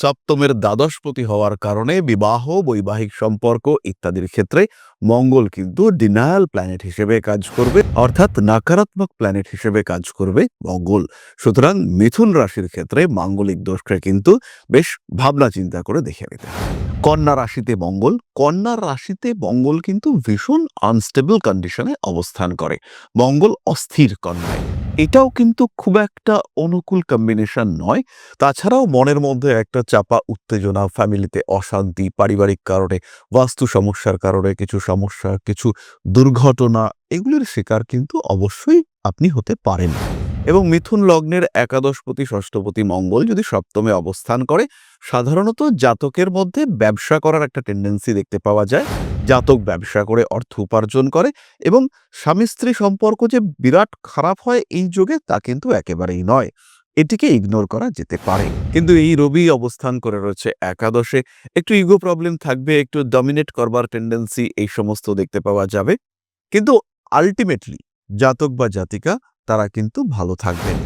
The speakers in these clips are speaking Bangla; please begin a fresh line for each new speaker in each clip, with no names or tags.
সপ্তমের দ্বাদশপতি হওয়ার কারণে বিবাহ, বৈবাহিক সম্পর্ক ইত্যাদির ক্ষেত্রে মঙ্গল কিন্তু ডিনায়াল প্ল্যানেট হিসেবে কাজ করবে, অর্থাৎ নাকারাত্মক প্ল্যানেট হিসেবে কাজ করবে মঙ্গল। সুতরাং মিথুন রাশির ক্ষেত্রে মাঙ্গলিক দোষকে কিন্তু বেশ ভাবনা চিন্তা করে দেখে নিতে কন্যা রাশিতে মঙ্গল, কন্যা রাশিতে মঙ্গল কিন্তু ভীষণ আনস্টেবল কন্ডিশনে অবস্থান করে। মঙ্গল অস্থির কন্যায়। এটাও কিন্তু খুব একটা অনুকূল কম্বিনেশন নয়। তাছাড়াও মনের মধ্যে একটা চাপা উত্তেজনা ফ্যামিলিতে অশান্তি, পারিবারিক কারণে, বাস্তু সমস্যার কারণে, কিছু সমস্যা, কিছু দুর্ঘটনা, এগুলির শিকার কিন্তু অবশ্যই আপনি হতে পারেন। এবং মিথুন লগ্নের একাদশপতি, ষষ্ঠপতি মঙ্গল যদি সপ্তমে অবস্থান করে, সাধারণত জাতকের মধ্যে ব্যবসা করার একটা টেন্ডেন্সি দেখতে পাওয়া যায়। জাতক ব্যবসা করে অর্থ উপার্জন করে এবং স্বামী স্ত্রী সম্পর্ক যে বিরাট খারাপ হয় এই যুগে তা কিন্তু একেবারেই নয়। এটিকে ইগনোর করা যেতে পারে। কিন্তু এই রবি অবস্থান করে রয়েছে একাদশে। একটু ইগো প্রবলেম থাকবে, একটু ডমিনেট করবার টেন্ডেন্সি এই সমস্ত দেখতে পাওয়া যাবে। কিন্তু আলটিমেটলি জাতক বা জাতিকা তারা কিন্তু ভালো থাকবেন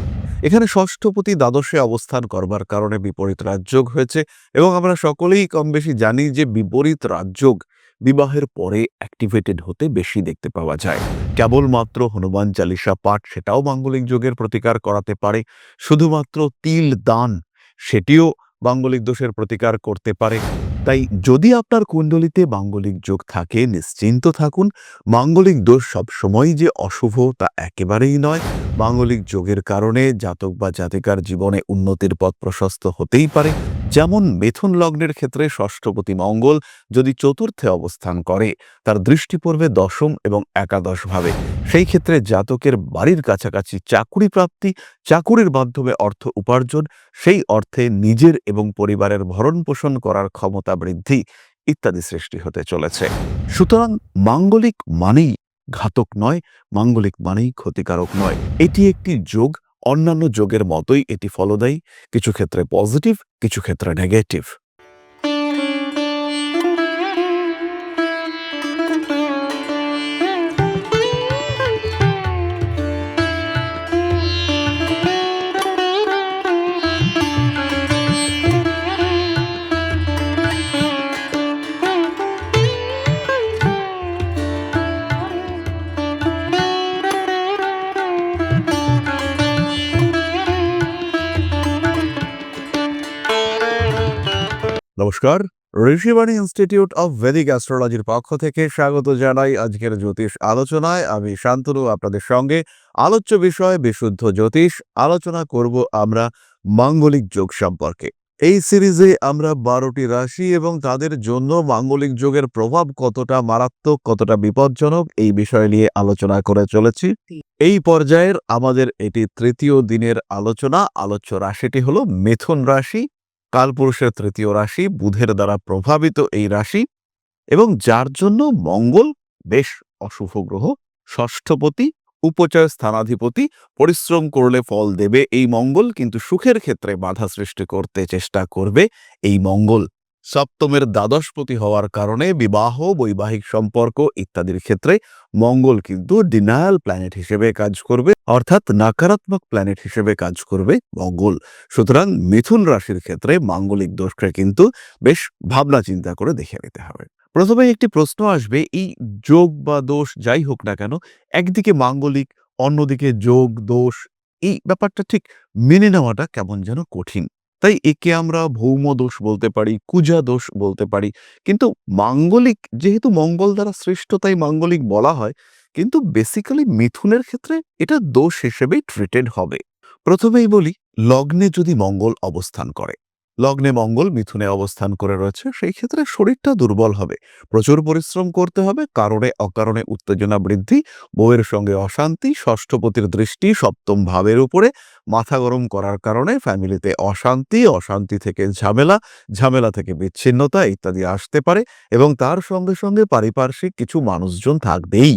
এখানে ষষ্ঠপতি দ্বাদশে অবস্থান করবার কারণে বিপরীত রাজযোগ হয়েছে এবং আমরা সকলেই কম বেশি জানি যে বিপরীত রাজযোগ বিবাহের পরে অ্যাক্টিভেটেড হতে বেশি দেখতে পাওয়া যায়। কেবলমাত্র হনুমান চালিসা পাঠ সেটাও মাঙ্গলিক যোগের প্রতিকার করাতে পারে। শুধুমাত্র তিল দান সেটিও মাঙ্গলিক দোষের প্রতিকার করতে পারে। তাই যদি আপনার কুণ্ডলিতে মাঙ্গলিক যোগ থাকে, নিশ্চিন্ত থাকুন। মাঙ্গলিক দোষ সবসময়ই যে অশুভ তা একেবারেই নয়। মাঙ্গলিক যোগের কারণে জাতক বা জাতিকার জীবনে উন্নতির পথ প্রশস্ত হতেই পারে। যেমন মেথুন লগ্নের ক্ষেত্রে ষষ্ঠপতি মঙ্গল যদি চতুর্থে অবস্থান করে, তার দৃষ্টি পড়বে দশম এবং একাদশ ভাবে। সেই ক্ষেত্রে জাতকের বাড়ির কাছাকাছি চাকুরি প্রাপ্তি, চাকুরির মাধ্যমে অর্থ উপার্জন, সেই অর্থে নিজের এবং পরিবারের ভরণ পোষণ করার ক্ষমতা বৃদ্ধি ইত্যাদি সৃষ্টি হতে চলেছে। সুতরাং মাঙ্গলিক মানেই ঘাতক নয়, মাঙ্গলিক মানেই ক্ষতিকারক নয়। এটি একটি যোগ অন্যান্য যোগের মতোই এটি ফলদায়ী কিছু ক্ষেত্রে পজিটিভ কিছু ক্ষেত্রে নেগেটিভ নমস্কার, ঋষিবাণী ইনস্টিটিউট অফ ভেদিক অ্যাস্ট্রোলজির পক্ষ থেকে স্বাগত জানাই আজকের জ্যোতিষ আলোচনায়। আমি শান্তনু, আপনাদের সঙ্গে আলোচ্য বিষয় বিশুদ্ধ জ্যোতিষ। আলোচনা করব আমরা মাঙ্গলিক যোগ সম্পর্কে। এই সিরিজে আমরা বারোটি রাশি এবং তাদের জন্য মাঙ্গলিক যোগের প্রভাব কতটা মারাত্মক, কতটা বিপজ্জনক, এই বিষয় নিয়ে আলোচনা করে চলেছি। এই পর্যায়ের আমাদের এটি তৃতীয় দিনের আলোচনা। আলোচ্য রাশিটি হলো মিথুন রাশি। কালপুরুষের তৃতীয় রাশি বুধের দ্বারা প্রভাবিত এই রাশি এবং যার জন্য মঙ্গল বেশ অশুভ গ্রহ, ষষ্ঠপতি, উপচয় স্থানাধিপতি, পরিশ্রম করলে ফল দেবে। এই মঙ্গল কিন্তু সুখের ক্ষেত্রে বাধা সৃষ্টি করতে চেষ্টা করবে। এই মঙ্গল সপ্তমের দ্বাদশপতি হওয়ার কারণে বিবাহ, বৈবাহিক সম্পর্ক ইত্যাদির ক্ষেত্রে মঙ্গল কিন্তু ডিনায়াল প্ল্যানেট হিসেবে কাজ করবে, অর্থাৎ নাকারাত্মক প্ল্যানেট হিসেবে কাজ করবে মঙ্গল। সুতরাং মিথুন রাশির ক্ষেত্রে মাঙ্গলিক দোষকে কিন্তু বেশ ভাবনা চিন্তা করে দেখে নিতে হবে। প্রথমে একটি প্রশ্ন আসবে, এই যোগ বা দোষ যাই হোক না কেন, একদিকে মাঙ্গলিক, অন্যদিকে যোগ, দোষ, এই ব্যাপারটা ঠিক মেনে নেওয়াটা কেমন যেন কঠিন? তাই একে আমরা ভৌম দোষ বলতে পারি, কুজা দোষ বলতে পারি। কিন্তু মাঙ্গলিক, যেহেতু মঙ্গল দ্বারা শ্রেষ্ঠ তাই মাঙ্গলিক বলা হয়। কিন্তু বেসিক্যালি মিথুনের ক্ষেত্রে এটা দোষ হিসেবেই ট্রিটেড হবে। প্রথমেই বলি, লগ্নে যদি মঙ্গল অবস্থান করে লগ্নে মঙ্গল মিথুনে অবস্থান করে রয়েছে, সেই ক্ষেত্রে শরীরটা দুর্বল হবে। প্রচুর পরিশ্রম করতে হবে, কারণে অকারণে উত্তেজনা বৃদ্ধি, বউয়ের সঙ্গে অশান্তি, ষষ্ঠপতির দৃষ্টি সপ্তম ভাবের উপরে, মাথা গরম করার কারণে ফ্যামিলিতে অশান্তি অশান্তি থেকে ঝামেলা ঝামেলা থেকে বিচ্ছিন্নতা ইত্যাদি আসতে পারে এবং তার সঙ্গে সঙ্গে পারিপার্শ্বিক কিছু মানুষজন থাকবেই।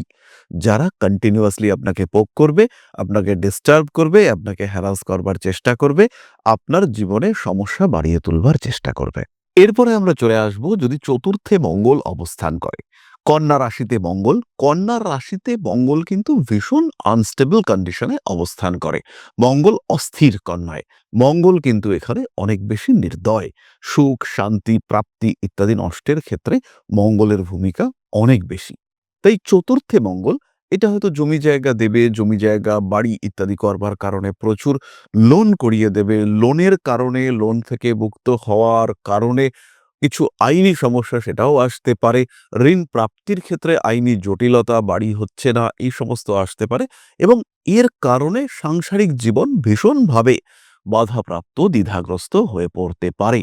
যারা কন্টিনিউয়াসলি আপনাকে পোক করবে, আপনাকে ডিস্টার্ব করবে, আপনাকে হ্যারাস করবার চেষ্টা করবে, আপনার জীবনে সমস্যা বাড়িয়ে তুলবার চেষ্টা করবে। এরপরে আমরা চলে আসব যদি চতুর্থে মঙ্গল অবস্থান করে। কন্যা রাশিতে মঙ্গল, কন্যা রাশিতে মঙ্গল কিন্তু ভীষণ আনস্টেবল কন্ডিশনে অবস্থান করে। মঙ্গল অস্থির কন্যায়, মঙ্গল কিন্তু এখানে অনেক বেশি নির্দয়। সুখ, শান্তি, প্রাপ্তি ইত্যাদি নষ্টের ক্ষেত্রে মঙ্গলের ভূমিকা অনেক বেশি। তাই চতুর্থে মঙ্গল, এটা হয়তো জমি জায়গা দেবে, জমি জায়গা, বাড়ি ইত্যাদি করবার কারণে প্রচুর লোন করিয়ে দেবে। লোনের কারণে লোন থেকে মুক্ত হওয়ার কারণে কিছু আইনি সমস্যা সেটাও আসতে পারে। ঋণ প্রাপ্তির ক্ষেত্রে আইনি জটিলতা, বাড়ি হচ্ছে না, এই সমস্ত আসতে পারে এবং এর কারণে সাংসারিক জীবন ভীষণভাবে বাধাপ্রাপ্ত, দ্বিধাগ্রস্ত হয়ে পড়তে পারে।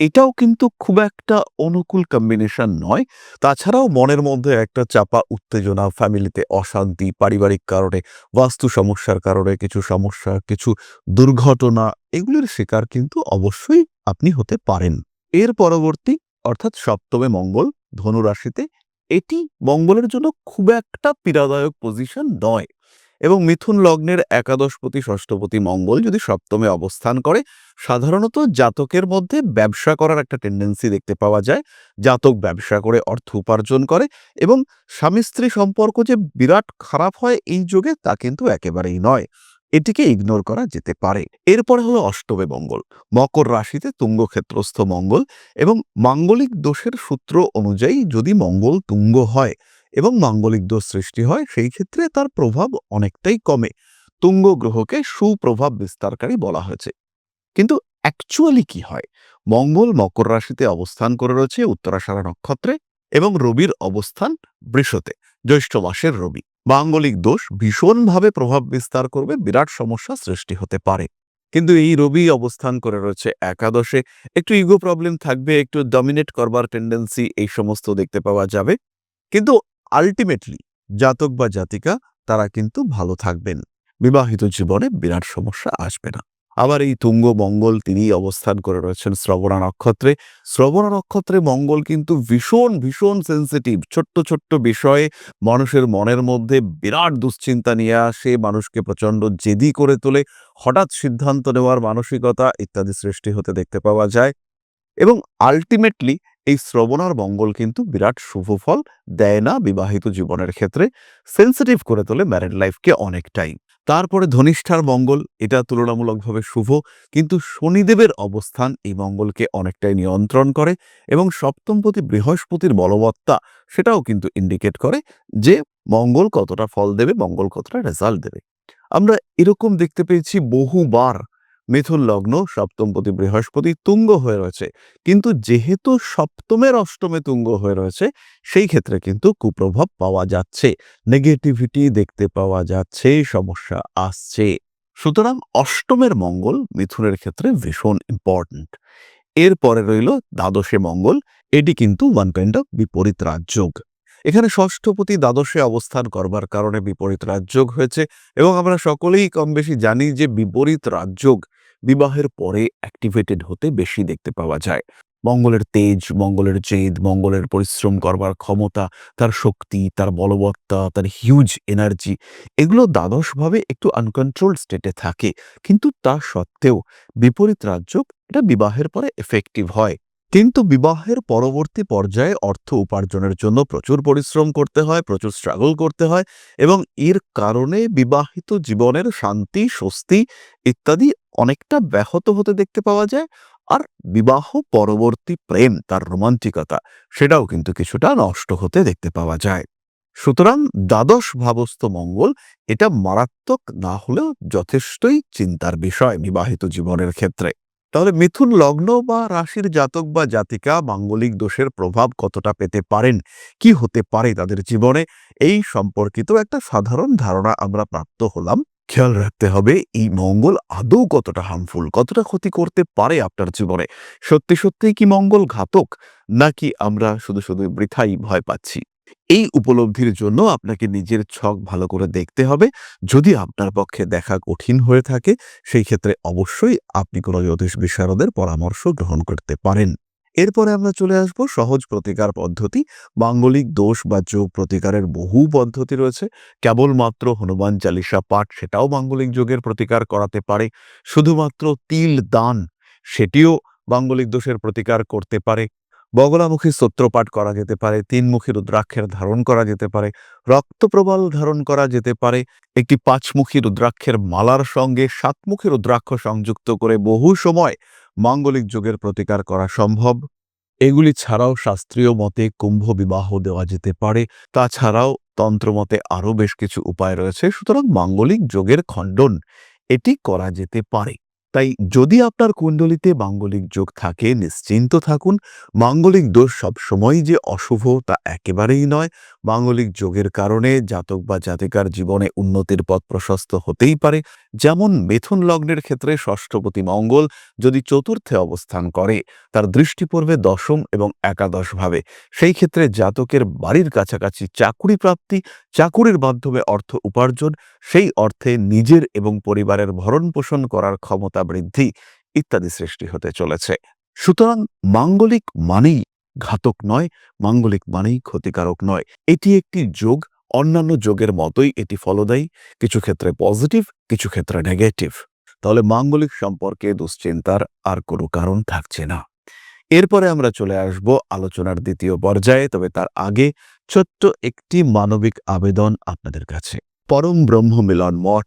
এটাও কিন্তু খুব একটা অনুকূল কম্বিনেশন নয়। তাছাড়াও মনের মধ্যে একটা চাপা উত্তেজনা ফ্যামিলিতে অশান্তি, পারিবারিক কারণে, বাস্তু সমস্যার কারণে, কিছু সমস্যা, কিছু দুর্ঘটনা, এগুলির শিকার কিন্তু অবশ্যই আপনি হতে পারেন। এর পরবর্তী, অর্থাৎ সপ্তমে মঙ্গল, ধনুরাশিতে, এটি মঙ্গলের জন্য খুব একটা পীড়াদায়ক পজিশন নয়। এবং মিথুন লগ্নের একাদশপতি ষষ্ঠপতি মঙ্গল যদি সপ্তমে অবস্থান করে, সাধারণত জাতকের মধ্যে ব্যবসা করার একটা টেন্ডেন্সি দেখতে পাওয়া যায়। জাতক ব্যবসা করে অর্থ উপার্জন করে এবং স্বামী স্ত্রী সম্পর্ক যে বিরাট খারাপ হয় এই যুগে তা কিন্তু একেবারেই নয়। এটিকে ইগনোর করা যেতে পারে। এরপরে হলো অষ্টমে মঙ্গল। মকর রাশিতে তুঙ্গক্ষেত্রস্থ মঙ্গল এবং মাঙ্গলিক দোষের সূত্র অনুযায়ী যদি মঙ্গল তুঙ্গ হয় এবং মাঙ্গলিক দোষ সৃষ্টি হয়, সেই ক্ষেত্রে তার প্রভাব অনেকটাই কমে। তুঙ্গ গ্রহকে সুপ্রভাব বিস্তারকারী বলা হয়েছে। কিন্তু অ্যাকচুয়ালি কি হয়? মঙ্গল মকর রাশিতে অবস্থান করে রয়েছে উত্তরাষাঢ়া নক্ষত্রে এবং রবির অবস্থান বৃষতে, জ্যৈষ্ঠ মাসের রবি। মাঙ্গলিক দোষ ভীষণভাবে প্রভাব বিস্তার করবে, বিরাট সমস্যা সৃষ্টি হতে পারে। কিন্তু এই রবি অবস্থান করে রয়েছে একাদশে। একটু ইগো প্রবলেম থাকবে, একটু ডমিনেট করবার টেন্ডেন্সি এই সমস্ত দেখতে পাওয়া যাবে। কিন্তু আলটিমেটলি জাতক বা জাতিকা, তারা কিন্তু ভালো থাকবেন। বিবাহিত জীবনে বিরাট সমস্যা আসবে না। আবার এই তুঙ্গ মঙ্গল তিনি অবস্থান করে রয়েছেন শ্রবণা নক্ষত্রে। শ্রবণা নক্ষত্রে মঙ্গল কিন্তু ভীষণ ভীষণ সেন্সিটিভ ছোট্ট ছোট্ট বিষয়ে মানুষের মনের মধ্যে বিরাট দুশ্চিন্তা নিয়ে আসে, মানুষকে প্রচণ্ড জেদি করে তোলে, হঠাৎ সিদ্ধান্ত নেওয়ার মানসিকতা ইত্যাদি সৃষ্টি হতে দেখতে পাওয়া যায়। এবং আলটিমেটলি এই শ্রবণার মঙ্গল কিন্তু বিরাট শুভ ফল, দেয় না বিবাহিত জীবনের ক্ষেত্রে সেন্সিটিভ করে তোলে ম্যারেড লাইফকে অনেকটাই। তারপরে ধনিষ্ঠার মঙ্গল, এটা তুলনামূলকভাবে শুভ, কিন্তু শনিদেবের অবস্থান এই মঙ্গলকে অনেকটাই নিয়ন্ত্রণ করে এবং সপ্তমপতি বৃহস্পতির বলবত্তা সেটাও কিন্তু ইন্ডিকেট করে যে মঙ্গল কতটা ফল দেবে, মঙ্গল কতটা রেজাল্ট দেবে। আমরা এরকম দেখতে পেয়েছি বহুবার মিথুন লগ্ন সপ্তমপতি বৃহস্পতি তুঙ্গ হয়ে রয়েছে। কিন্তু যেহেতু সপ্তমের অষ্টমে তুঙ্গ হয়ে রয়েছে, সেই ক্ষেত্রে কিন্তু কুপ্রভাব পাওয়া যাচ্ছে। নেগেটিভিটি দেখতে পাওয়া যাচ্ছে, সমস্যা আসছে। সুতরাং অষ্টমের মঙ্গল মিথুনের ক্ষেত্রে ভীষণ ইম্পর্ট্যান্ট এরপরে রইল দ্বাদশে মঙ্গল, এটি কিন্তু ওয়ান কাইন্ড অফ বিপরীত রাজযোগ এখানে ষষ্ঠপতি দ্বাদশে অবস্থান করবার কারণে বিপরীত রাজযোগ হয়েছে এবং আমরা সকলেই কম বেশি জানি যে বিপরীত রাজযোগ বিবাহের পরে অ্যাক্টিভেটেড হতে বেশি দেখতে পাওয়া যায়। মঙ্গলের তেজ, মঙ্গলের জেদ, মঙ্গলের পরিশ্রম করবার ক্ষমতা, তার শক্তি, তার বলবত্তা, তার হিউজ এনার্জি এগুলো দ্বাদশভাবে একটু আনকন্ট্রোল স্টেটে থাকে। কিন্তু তা সত্ত্বেও বিপরীত রাজ্য এটা বিবাহের পরে এফেক্টিভ হয়। কিন্তু বিবাহের পরবর্তী পর্যায়ে অর্থ উপার্জনের জন্য প্রচুর পরিশ্রম করতে হয়, প্রচুর স্ট্রাগল করতে হয় এবং এর কারণে বিবাহিত জীবনের শান্তি, স্বস্তি ইত্যাদি অনেকটা ব্যাহত হতে দেখতে পাওয়া যায়। আর বিবাহ পরবর্তী প্রেম, তার রোমান্টিকতা, সেটাও কিন্তু কিছুটা নষ্ট হতে দেখতে পাওয়া যায়। সুতরাং দ্বাদশ ভাবস্থ মঙ্গল এটা মারাত্মক না হলেও যথেষ্টই চিন্তার বিষয় বিবাহিত জীবনের ক্ষেত্রে। তাহলে মিথুন লগ্ন বা রাশির জাতক বা জাতিকা মাঙ্গলিক দোষের প্রভাব কতটা পেতে পারেন? কি হতে পারে তাদের জীবনে? এই সম্পর্কিত একটা সাধারণ ধারণা আমরা প্রাপ্ত হলাম। খেয়াল রাখতে হবে, এই মঙ্গল আদৌ কতটা হার্মফুল কতটা ক্ষতি করতে পারে আপনার জীবনে? সত্যি সত্যি কি মঙ্গল ঘাতক? নাকি আমরা শুধু শুধু বৃথাই ভয় পাচ্ছি? এই উপলব্ধির জন্য আপনাকে নিজের ছক ভালো করে দেখতে হবে। যদি আপনার পক্ষে দেখা কঠিন হয়ে থাকে, সেই ক্ষেত্রে অবশ্যই আপনি কোনো জ্যোতিষ বিশারদের পরামর্শ গ্রহণ করতে পারেন। এরপরে আমরা চলে আসব সহজ প্রতিকার পদ্ধতি। মাঙ্গলিক দোষ বা যোগ প্রতিকারের বহু পদ্ধতি রয়েছে। কেবলমাত্র হনুমান চালিসা পাঠ সেটাও মাঙ্গলিক যোগের প্রতিকার করাতে পারে। শুধুমাত্র তিল দান, সেটিও মাঙ্গলিক দোষের প্রতিকার করতে পারে। বগলামুখী স্তোত্রপাঠ করা যেতে পারে, তিনমুখী রুদ্রাক্ষের ধারণ করা যেতে পারে, রক্তপ্রবাল ধারণ করা যেতে পারে, একটি পাঁচমুখী রুদ্রাক্ষের মালার সঙ্গে সাতমুখী রুদ্রাক্ষ সংযুক্ত করে বহু সময় মাঙ্গলিক যোগের প্রতিকার করা সম্ভব। এগুলি ছাড়াও শাস্ত্রীয় মতে কুম্ভ বিবাহ দেওয়া যেতে পারে, তাছাড়াও তন্ত্রমতে আরও বেশ কিছু উপায় রয়েছে, সুতরাং মাঙ্গলিক যোগের খণ্ডন এটি করা যেতে পারে। তাই যদি আপনার কুণ্ডলিতে মাঙ্গলিক যোগ থাকে, নিশ্চিন্ত থাকুন। মাঙ্গলিক দোষ সবসময়ই যে অশুভ তা একেবারেই নয়। মাঙ্গলিক যোগের কারণে জাতক বা জাতিকার জীবনে উন্নতির পথ প্রশস্ত হতেই পারে। যেমন মিথুন লগ্নের ক্ষেত্রে ষষ্ঠপতি মঙ্গল যদি চতুর্থে অবস্থান করে, তার দৃষ্টি পড়বে দশম এবং একাদশ ভাবে। সেই ক্ষেত্রে জাতকের বাড়ির কাছাকাছি চাকুরি প্রাপ্তি, চাকুরির মাধ্যমে অর্থ উপার্জন, সেই অর্থে নিজের এবং পরিবারের ভরণ পোষণ করার ক্ষমতা বৃদ্ধি ইত্যাদি সৃষ্টি হতে চলেছে। সুতরাং মাঙ্গলিক মানেই ঘাতক নয়, মাঙ্গলিক মানেই ক্ষতিকারক নয়। এটি একটি যোগ, অন্যান্য যোগের মতোই এটি ফলদায়ী, কিছু ক্ষেত্রে পজিটিভ, কিছু ক্ষেত্রে নেগেটিভ। তাহলে মাঙ্গলিক সম্পর্কে দুশ্চিন্তার আর কোনো কারণ থাকছে না। এরপরে আমরা চলে আসব আলোচনার দ্বিতীয় পর্যায়ে, তবে তার আগে ছোট্ট একটি মানবিক আবেদন আপনাদের কাছে। পরম ব্রহ্ম মিলন মঠ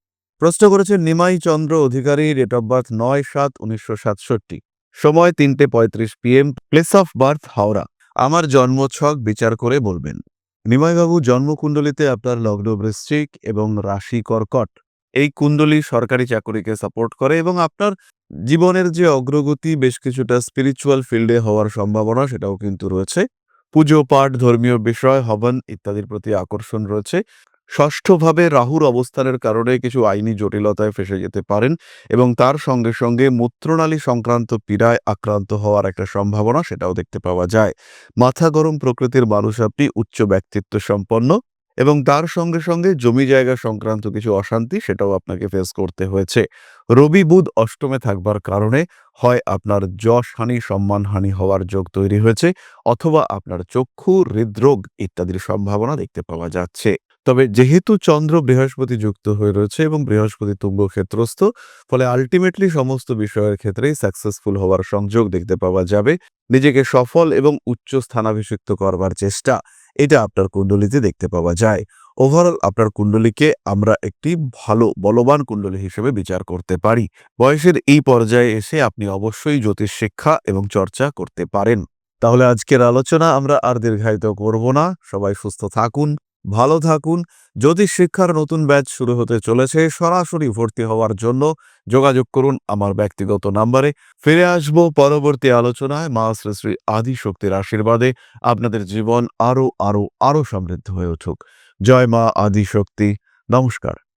প্রশ্ন করেছেন, Nimai Chandra Adhikari date of birth নয় সাত উনিশশো সাতষট্টি। সময় তিনটে পঁয়ত্রিশ PM place of birth Howrah. আমার জন্মছক বিচার করে বলবেন। নিমাইবাবু জন্মকুণ্ডলিতে আপনার লগ্ন বৃশ্চিক এবং রাশি কর্কট। এই কুণ্ডলী সরকারি চাকরিকে সাপোর্ট করে এবং আপনার জীবনের যে অগ্রগতি, বেশ কিছুটা স্পিরিচুয়াল ফিল্ডে হওয়ার সম্ভাবনা সেটাও কিন্তু রয়েছে। পুজো পাঠ, ধর্মীয় বিষয়, হবন ইত্যাদির প্রতি আকর্ষণ রয়েছে। ষষ্ঠভাবে রাহুর অবস্থানের কারণে কিছু আইনি জটিলতায় ফেসে যেতে পারেন এবং তার সঙ্গে সঙ্গে মূত্রনালী সংক্রান্ত পীড়ায় আক্রান্ত হওয়ার একটা সম্ভাবনা সেটাও দেখতে পাওয়া যায়। মাথা গরম প্রকৃতির মানুষ আপনি উচ্চ ব্যক্তিত্ব সম্পন্ন এবং তার সঙ্গে সঙ্গে জমি জায়গা সংক্রান্ত কিছু অশান্তি সেটাও আপনাকে ফেস করতে হয়েছে। রবি বুধ অষ্টমে থাকবার কারণে হয় আপনার যশ হানি সম্মানহানি হওয়ার যোগ তৈরি হয়েছে অথবা আপনার চক্ষু, হৃদরোগ ইত্যাদির সম্ভাবনা দেখতে পাওয়া যাচ্ছে। তবে যেহেতু চন্দ্র বৃহস্পতি যুক্ত হয়ে রয়েছে এবং বৃহস্পতি তুঙ্গ ক্ষেত্রস্থ ফলে আলটিমেটলি সমস্ত বিষয়ের ক্ষেত্রেই সাকসেসফুল হওয়ার সংযোগ দেখতে পাওয়া যাবে। নিজেকে সফল এবং উচ্চ স্থানাভিষিক্ত করবার চেষ্টা, এটা আপনার কুণ্ডলিতে দেখতে পাওয়া যায়। ওভারঅল আপনার কুণ্ডলীকে আমরা একটি ভালো, বলবান কুণ্ডলী হিসেবে বিচার করতে পারি। বয়সের এই পর্যায়ে এসে আপনি অবশ্যই জ্যোতিষ শিক্ষা এবং চর্চা করতে পারেন। তাহলে আজকের আলোচনা আমরা আর দীর্ঘায়িত করব না। সবাই সুস্থ থাকুন। ভালো থাকুন। যদি শিক্ষার নতুন ব্যাচ শুরু হতে চলেছে, সরাসরি ভর্তি হওয়ার জন্য যোগাযোগ করুন আমার ব্যক্তিগত নাম্বারে। ফিরে আসব পরবর্তী আলোচনায়। মা শ্রী শ্রী আদি শক্তির আশীর্বাদে আপনাদের জীবন আরও আরও আরও সমৃদ্ধ হয়ে উঠুক। জয় মা আদিশক্তি। নমস্কার।